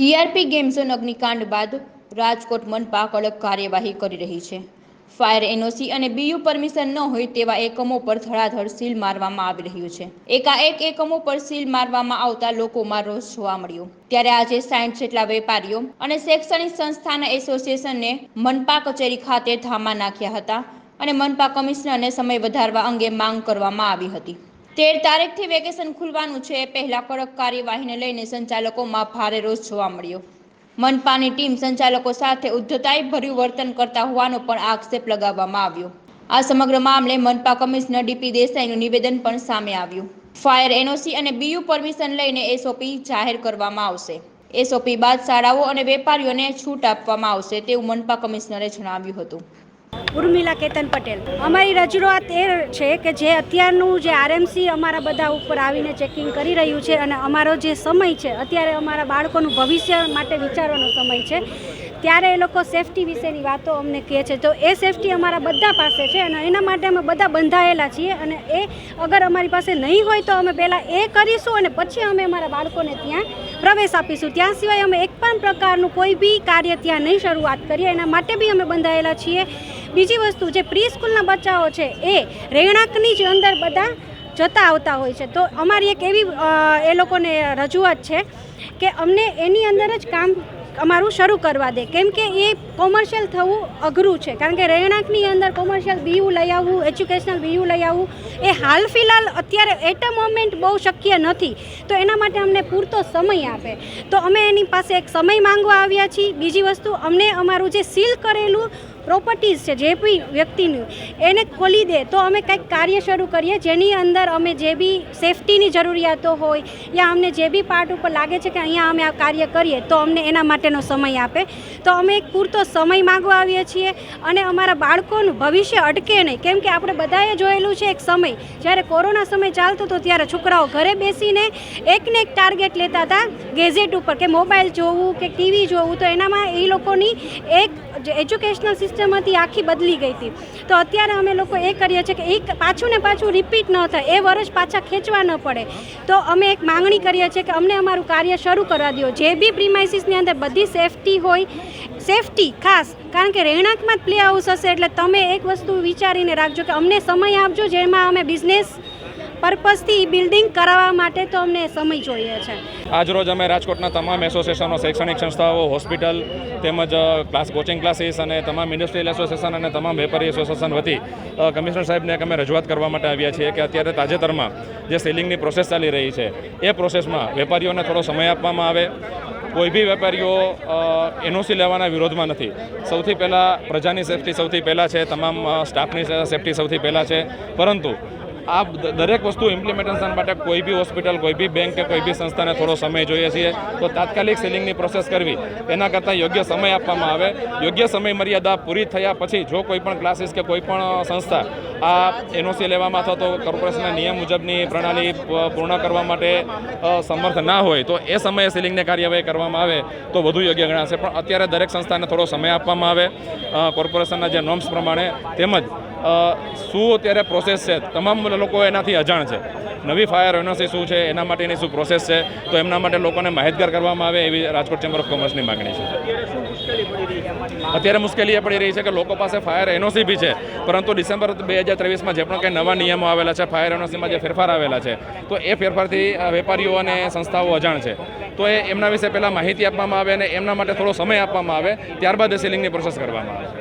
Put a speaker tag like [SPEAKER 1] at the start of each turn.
[SPEAKER 1] TRP game અગ્નિકાંડ બાદ રાજકોટ મનપા કડક કાર્યવાહી કરી રહી છે. ફાયર એનઓસી અને બીયુ પરમિશન ન હોય તેવા એકમો પર ધડાધડ સીલ મારવામાં આવી રહ્યું છે. એકાએક એકમો પર સીલ મારવામાં આવતા લોકોમાં રોષ જોવા મળ્યો. ત્યારે આજે સાઠ જેટલા વેપારીઓ અને શૈક્ષણિક સંસ્થાના એસોસિએશનને મનપા કચેરી ખાતે ધામા નાખ્યા હતા અને મનપા કમિશનરને સમય વધારવા અંગે માંગ કરવામાં આવી હતી. તેર તારીખથી વેકેશન ખુલવાનું છે. એ પહેલા કડક કાર્યવાહીને લઈને સંચાલકોમાં ભારે રોષ જોવા મળ્યો. મનપાની ટીમ સંચાલકો સાથે ઉદ્ધતાઈ ભર્યું વર્તન કરતા હોવાનો પણ આક્ષેપ લગાવવામાં આવ્યો. આ સમગ્ર મામલે મનપા કમિશનર ડીપી દેસાઈનું નિવેદન પણ સામે આવ્યું. ફાયર એનઓસી અને બીયુ પરમિશન લઈને એસઓપી જાહેર કરવામાં આવશે. એસઓપી બાદ શાળાઓ અને વેપારીઓને છૂટ આપવામાં આવશે તેવું મનપા કમિશનરે જણાવ્યું હતું.
[SPEAKER 2] ઉર્મિલા કેતન પટેલ. અમારી રજૂઆત એ છે કે જે અત્યારનું જે આરએમસી અમારા બધા ઉપર આવીને ચેકિંગ કરી રહ્યું છે અને અમારો જે સમય છે, અત્યારે અમારા બાળકોનું ભવિષ્ય માટે વિચારવાનો સમય છે, ત્યારે એ લોકો સેફટી વિશેની વાતો અમને કહે છે. તો એ સેફટી અમારા બધા પાસે છે અને એના માટે અમે બધા બંધાયેલા છીએ અને એ અગર અમારી પાસે નહીં હોય તો અમે પહેલાં એ કરીશું અને પછી અમે અમારા બાળકોને ત્યાં પ્રવેશ આપીશું. ત્યાં સિવાય અમે એક પણ પ્રકારનું કોઈ બી કાર્ય ત્યાં નહીં શરૂઆત કરીએ. એના માટે બી અમે બંધાયેલા છીએ. બીજી વસ્તુ જે પ્રી સ્કૂલના બચ્ચાઓ છે એ રહેણાંકની જ અંદર બધા જતા આવતા હોય છે. તો અમારી એક એવી એ લોકોને રજૂઆત છે કે અમને એની અંદર જ કામ અમારું શરૂ કરવા દે. કેમ કે એ કોમર્શિયલ થવું અઘરું છે. કારણ કે રહેણાંકની અંદર કોમર્શિયલ બીયુ લઈ આવવું, એજ્યુકેશનલ બીયુ લઈ આવવું, એ હાલ ફિલહાલ અત્યારે એટ અ મોમેન્ટ બહુ શક્ય નથી. તો એના માટે અમને પૂરતો સમય આપે. તો અમે એની પાસે એક સમય માંગવા આવ્યા છીએ. બીજી વસ્તુ, અમને અમારું જે સીલ કરેલું પ્રોપર્ટીઝ છે, જે બી વ્યક્તિનું, એને ખોલી દે, તો અમે કંઈક કાર્ય શરૂ કરીએ. જેની અંદર અમે જે બી સેફટીની જરૂરિયાતો હોય, યા અમને જે બી પાર્ટ ઉપર લાગે છે કે અહીંયા અમે આ કાર્ય કરીએ, તો અમને એના માટેનો સમય આપે. તો અમે એક પૂરતો સમય માગવા આવીએ છીએ અને અમારા બાળકોનું ભવિષ્ય અટકે નહીં. કેમ કે આપણે બધાએ જોયેલું છે એક સમય. જ્યારે કોરોના સમય ચાલતો હતો ત્યારે છોકરાઓ ઘરે બેસીને એકને એક ટાર્ગેટ લેતા હતા ગેઝેટ ઉપર, કે મોબાઈલ જોવું, કે ટીવી જોવું, તો એનામાં એ લોકોની એક એજ્યુકેશનલ સિસ્ટમ હતી આખી બદલી ગઈ હતી. તો અત્યારે અમે લોકો એ કરીએ છીએ કે એક પાછું ને પાછું રિપીટ ન થાય, એ વર્ષ પાછા ખેંચવા ન પડે. તો અમે એક માંગણી કરીએ છીએ કે અમને અમારું કાર્ય શરૂ કરવા દો જે બી પ્રિમાઇસીસની અંદર બધી સેફટી હોય સેફટી ખાસ, કારણ કે રહેણાંકમાં જ પ્લે હાઉસ હશે એટલે તમે એક વસ્તુ વિચારીને રાખજો કે અમને સમય આપજો જેમાં અમે બિઝનેસ પર્પઝથી બિલ્ડિંગ કરાવવા માટે તો અમને સમય જોઈએ છે.
[SPEAKER 3] આજરોજ અમે રાજકોટના તમામ એસોસિએશનો શૈક્ષણિક સંસ્થાઓ, હોસ્પિટલ તેમજ ક્લાસ કોચિંગ ક્લાસીસ અને તમામ ઇન્ડસ્ટ્રીયલ એસોસિએશન અને તમામ વેપારી એસોસિએશન વતી કમિશનર સાહેબને અમે રજૂઆત કરવા માટે આવ્યા છીએ કે અત્યારે તાજેતરમાં જે સીલિંગની પ્રોસેસ ચાલી રહી છે, એ પ્રોસેસમાં વેપારીઓને થોડો સમય આપવામાં આવે. કોઈ બી વેપારીઓ એનઓસી લેવાના વિરોધમાં નથી. સૌથી પહેલાં પ્રજાની સેફટી સૌથી પહેલાં છે, તમામ સ્ટાફની સેફટી સૌથી પહેલાં છે. પરંતુ આ દરેક વસ્તુ ઇમ્પ્લિમેન્ટેશન માટે કોઈ બી હોસ્પિટલ કોઈ બી બેંક કે કોઈ બી સંસ્થાને થોડો સમય જોઈએ છીએ. તો તાત્કાલિક સેલિંગની પ્રોસેસ કરવી. એના કરતાં યોગ્ય સમય આપવામાં આવે. યોગ્ય સમય મર્યાદા પૂરી થયા પછી જો કોઈ પણ ક્લાસીસ કે કોઈ પણ સંસ્થા આ એનઓસી લેવામાં અથવા તો કોર્પોરેશનના નિયમ મુજબની પ્રણાલી પૂર્ણ કરવા માટે સમર્થ ના હોય, તો એ સમયે સીલિંગને કાર્યવાહી કરવામાં આવે, તો વધુ યોગ્ય ગણાશે. પણ અત્યારે દરેક સંસ્થાને થોડો સમય આપવામાં આવે. કોર્પોરેશનના જે નોર્મ્સ પ્રમાણે તેમજ શું અત્યારે પ્રોસેસ છે? તમામ લોકો એનાથી અજાણ છે. નવી ફાયર એનઓસી શું છે, એના માટેની શું પ્રોસેસ છે? તો એમના માટે લોકોને માહિતગાર કરવામાં આવે એવી રાજકોટ ચેમ્બર ઓફ કોમર્સની માગણી છે. અત્યારે મુશ્કેલી એ પડી રહી છે કે લોકો પાસે ફાયર એનઓસી બી છે, પરંતુ ડિસેમ્બર બે હજાર ત્રેવીસમાં જે પણ કંઈ નવા નિયમો આવેલા છે ફાયર એનઓસીમાં જે ફેરફાર આવેલા છે, તો એ ફેરફારથી વેપારીઓ અને સંસ્થાઓ અજાણ છે. તો એ એમના વિશે પહેલાં માહિતી આપવામાં આવે અને એમના માટે થોડો સમય આપવામાં આવે, ત્યારબાદ એ સિલિંગની પ્રોસેસ કરવામાં આવે.